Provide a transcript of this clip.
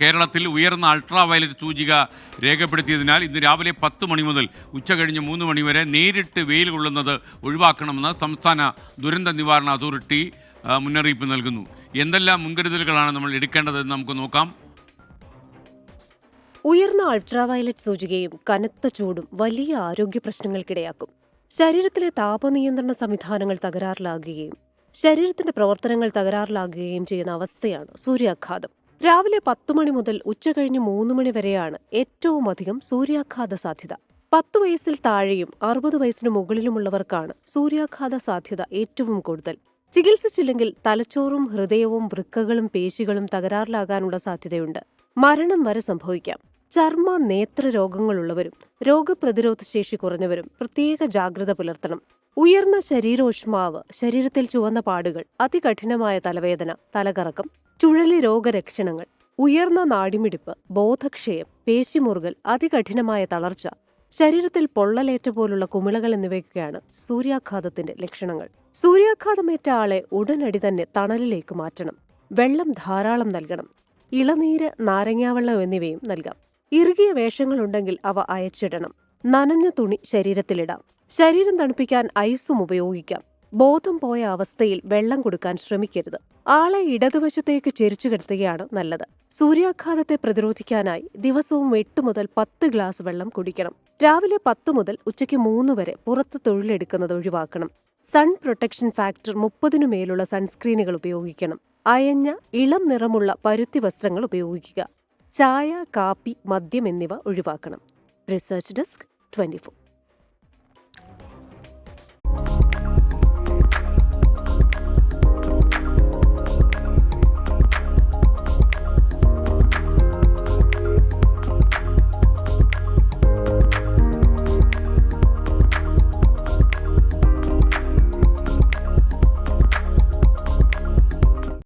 കേരളത്തിൽ ഉയർന്ന ultra violet സൂചിക രേഖപ്പെടുത്തിയതിനാൽ ഇന്ന് രാവിലെ പത്ത് മണി മുതൽ ഉച്ച കഴിഞ്ഞ് മൂന്ന് മണി വരെ നേരിട്ട് വെയിൽ കൊള്ളുന്നത് ഒഴിവാക്കണമെന്ന് സംസ്ഥാന ദുരന്ത നിവാരണ അതോറിറ്റി മുന്നറിയിപ്പ് നൽകുന്നു. എന്തെല്ലാം മുൻകരുതലുകളാണ് നമ്മൾ എടുക്കേണ്ടതെന്ന് നമുക്ക് നോക്കാം. ഉയർന്ന അൾട്രാവയലറ്റ് സൂചികയും കനത്ത ചൂടും വലിയ ആരോഗ്യ പ്രശ്നങ്ങൾക്കിടയാക്കും. ശരീരത്തിലെ താപനിയന്ത്രണ സംവിധാനങ്ങൾ തകരാറിലാകുകയും ശരീരത്തിന്റെ പ്രവർത്തനങ്ങൾ തകരാറിലാകുകയും ചെയ്യുന്ന അവസ്ഥയാണ് സൂര്യാഘാതം. രാവിലെ പത്തു മണി മുതൽ ഉച്ചകഴിഞ്ഞ് മൂന്ന് മണി വരെയാണ് ഏറ്റവും അധികം സൂര്യാഘാത സാധ്യത. പത്ത് വയസ്സിൽ താഴെയും അറുപത് വയസ്സിന് മുകളിലുമുള്ളവർക്കാണ് സൂര്യാഘാത സാധ്യത ഏറ്റവും കൂടുതൽ. ചികിത്സിച്ചില്ലെങ്കിൽ തലച്ചോറും ഹൃദയവും വൃക്കകളും പേശികളും തകരാറിലാകാനുള്ള സാധ്യതയുണ്ട്. മരണം വരെ സംഭവിക്കാം. ചർമ്മ നേത്ര രോഗങ്ങളുള്ളവരും രോഗപ്രതിരോധ ശേഷി കുറഞ്ഞവരും പ്രത്യേക ജാഗ്രത പുലർത്തണം. ഉയർന്ന ശരീരോഷ്മാവ് ശരീരത്തിൽ ചുവന്ന പാടുകൾ അതികഠിനമായ തലവേദന തലകറക്കം ചുഴലി രോഗലക്ഷണങ്ങൾ ഉയർന്ന നാടിമിടിപ്പ് ബോധക്ഷയം പേശിമുറുകൽ അതികഠിനമായ തളർച്ച ശരീരത്തിൽ പൊള്ളലേറ്റ പോലുള്ള കുമിളകൾ എന്നിവയൊക്കെയാണ് സൂര്യാഘാതത്തിന്റെ ലക്ഷണങ്ങൾ. സൂര്യാഘാതമേറ്റ ആളെ ഉടനടി തന്നെ തണലിലേക്ക് മാറ്റണം. വെള്ളം ധാരാളം നൽകണം. ഇളനീര് നാരങ്ങാവെള്ളം എന്നിവയും നൽകാം. ഇറുകിയ വേഷങ്ങളുണ്ടെങ്കിൽ അവ അയച്ചിടണം. നനഞ്ഞ തുണി ശരീരത്തിലിടാം. ശരീരം തണുപ്പിക്കാൻ ഐസും ഉപയോഗിക്കാം. ബോധം പോയ അവസ്ഥയിൽ വെള്ളം കൊടുക്കാൻ ശ്രമിക്കരുത്. ആളെ ഇടതുവശത്തേക്ക് ചെരിച്ചു കിടത്തുകയാണ് നല്ലത്. സൂര്യാഘാതത്തെ പ്രതിരോധിക്കാനായി ദിവസവും എട്ട് മുതൽ പത്ത് ഗ്ലാസ് വെള്ളം കുടിക്കണം. രാവിലെ പത്ത് മുതൽ ഉച്ചയ്ക്ക് മൂന്ന് വരെ പുറത്ത് തൊഴിലെടുക്കുന്നത് ഒഴിവാക്കണം. സൺ പ്രൊട്ടക്ഷൻ ഫാക്ടർ മുപ്പതിനു മേലുള്ള സൺസ്ക്രീനുകൾ ഉപയോഗിക്കണം. അയഞ്ഞ ഇളം നിറമുള്ള പരുത്തി വസ്ത്രങ്ങൾ ഉപയോഗിക്കുക. ചായ കാപ്പി മദ്യം എന്നിവ ഒഴിവാക്കണം. Research desk twenty